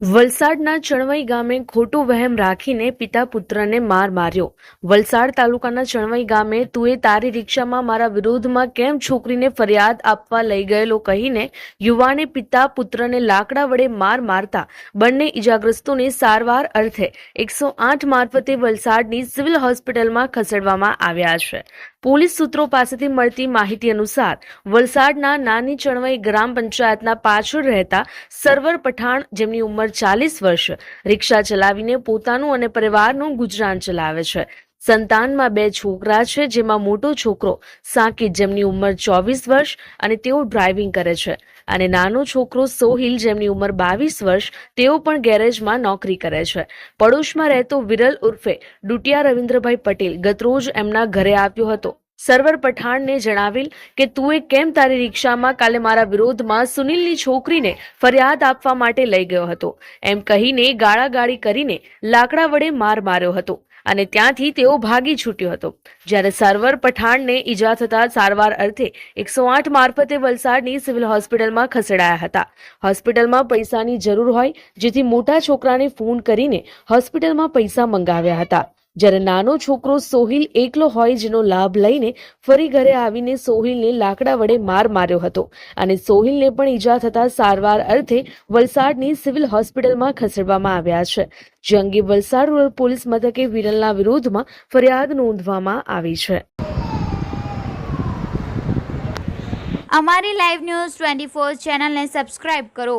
વલસાડના ચણવઈ ગામે ખોટું વહેમ રાખીને પિતા પુત્રને માર માર્યો. વલસાડ તાલુકાના ચણવઈ ગામે તું એ તારી રિક્ષામાં મારા વિરોધમાં કેમ છોકરીને ફરિયાદ આપવા લઈ ગયેલો કહીને યુવાને પિતા પુત્રને લાકડા વડે માર મારતા બંને ઇજાગ્રસ્તોને સારવાર અર્થે એકસો આઠ મારફતે વલસાડની સિવિલ હોસ્પિટલમાં ખસેડવામાં આવ્યા છે. પોલીસ સૂત્રો પાસેથી મળતી માહિતી અનુસાર વલસાડના નાની ચણવાઈ ગ્રામ પંચાયતના પાછળ રહેતા સર્વર પઠાણ, જેમની ઉંમર ચાલીસ વર્ષ, રિક્ષા ચલાવીને પોતાનું અને પરિવારનું ગુજરાન ચલાવે છે. સંતાનમાં બે છોકરા છે, જેમાં મોટો છોકરો સાકિત જેમની ઉંમર ચોવીસ વર્ષ અને તેઓ ડ્રાઇવિંગ કરે છે. અને નાનો છોકરો સોહિલ, જેમની ઉંમર બાવીસ વર્ષ, તેઓ પણ ગેરેજમાં નોકરી કરે છે. પડોશમાં રહેતો વિરલ ઉર્ફે ડુટિયા રવિન્દ્રભાઈ પટેલ ગતરોજ એમના ઘરે આવ્યો હતો. સર્વર પઠાણને જણાવેલ કે, તું એ કેમ તારી રિક્ષામાં કાલે મારા વિરોધમાં સુનિલની છોકરીને ફરિયાદ આપવા માટે લઈ ગયો હતો? એમ કહીને ગાળાગાળી કરીને લાકડા વડે માર માર્યો હતો. અને ત્યાંથી તેઓ ભાગી છૂટ્યો હતો. જ્યારે સરવર પઠાણને ઈજા થતા સારવાર અર્થે એકસો આઠ મારફતે વલસાડની સિવિલ હોસ્પિટલમાં ખસેડાયા હતા. હોસ્પિટલમાં પૈસાની જરૂર હોય, જેથી મોટા છોકરાને ફોન કરીને હોસ્પિટલમાં પૈસા મંગાવ્યા હતા. જ્યારે નાનો છોકરો સોહિલ એકલો હોય જેનો લાભ લઈને ફરી ઘરે આવીને સોહિલને લાકડા વડે માર માર્યો હતો. અને સોહિલને પણ ઈજા થતા સારવાર અર્થે વલસાડની સિવિલ હોસ્પિટલમાં ખસેડવામાં આવ્યા છે. જે અંગે વલસાડ રૂરલ પોલીસ મથકે વિરલના વિરોધમાં ફરિયાદ નોંધવામાં આવી છે. અમારી લાઈવ ન્યૂઝ ટ્વેન્ટી ફોર ચેનલને સબસ્ક્રાઇબ કરો.